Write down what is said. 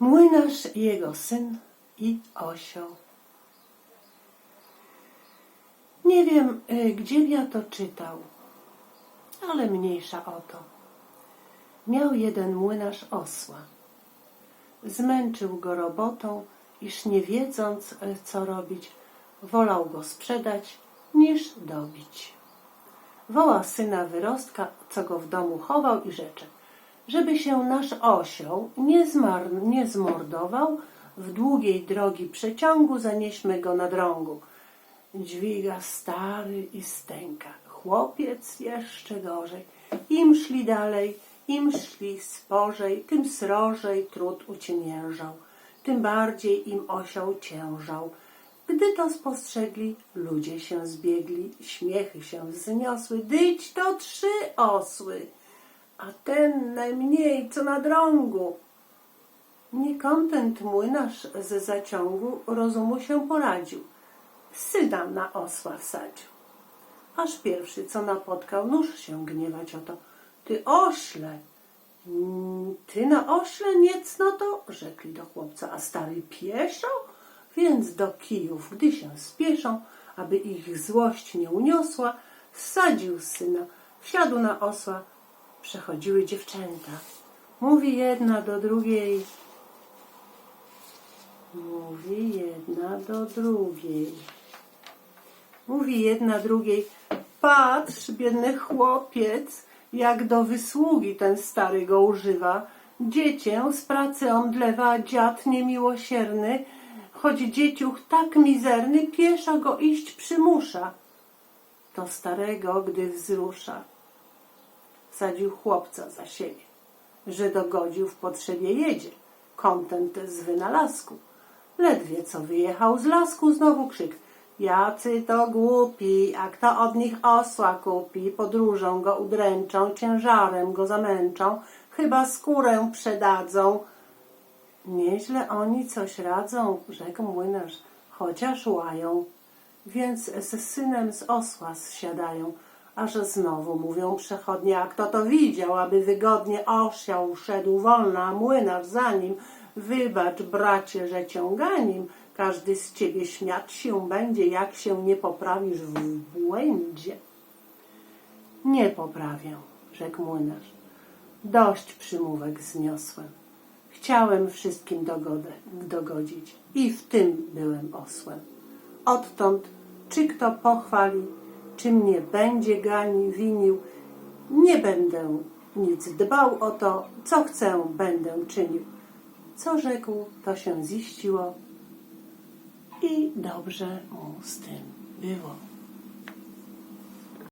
Młynarz i jego syn i osioł. Nie wiem, y, gdzie ja to czytał, ale mniejsza o to. Miał jeden młynarz osła. Zmęczył go robotą, iż nie wiedząc, y, co robić, wolał go sprzedać, niż dobić. Woła syna wyrostka, co go w domu chował i rzecze, żeby się nasz osioł nie, nie zmordował, w długiej drogi przeciągu zanieśmy go na drągu. Dźwiga stary i stęka, chłopiec jeszcze gorzej. Im szli dalej, im szli spożej, tym srożej trud uciemiężał, tym bardziej im osioł ciężał. Gdy to spostrzegli, ludzie się zbiegli, śmiechy się wzniosły, dyć to trzy osły, a ten najmniej co na drągu. Niekontent młynarz ze zaciągu rozumu się poradził, syna na osła wsadził. Aż pierwszy, co napotkał, nóż się gniewać o to. Ty ośle, ty na ośle niecno to, rzekli do chłopca, a stary pieszo? Więc do kijów, gdy się spieszą, aby ich złość nie uniosła, zsadził syna, wsiadł na osła, przechodziły dziewczęta. Mówi jedna do drugiej, mówi jedna do drugiej. Mówi jedna drugiej, patrz, biedny chłopiec, jak do wysługi ten stary go używa. Dziecię z pracy omdlewa, dziad niemiłosierny, choć dzieciuch tak mizerny, pieszo go iść przymusza. To starego, gdy wzrusza, sadził chłopca za siebie, że dogodził w potrzebie jedzie, kontent z wynalazku. Ledwie co wyjechał z lasku, znowu krzyk. Jacy to głupi, a kto od nich osła kupi, podróżą go udręczą, ciężarem go zamęczą, chyba skórę przedadzą. Nieźle oni coś radzą, rzekł młynarz, chociaż łają. Więc z synem z osła zsiadają, aż znowu mówią przechodnie, a kto to widział, aby wygodnie osiał szedł wolno, a młynarz za nim. Wybacz, bracie, że ciąganim, każdy z ciebie śmiać się będzie, jak się nie poprawisz w błędzie. Nie poprawię, rzekł młynarz. Dość przymówek zniosłem. Chciałem wszystkim dogodę, dogodzić i w tym byłem osłem. Odtąd, czy kto pochwali, czy mnie będzie gani, winił, nie będę nic dbał o to, co chcę, będę czynił. Co rzekł, to się ziściło i dobrze mu z tym było.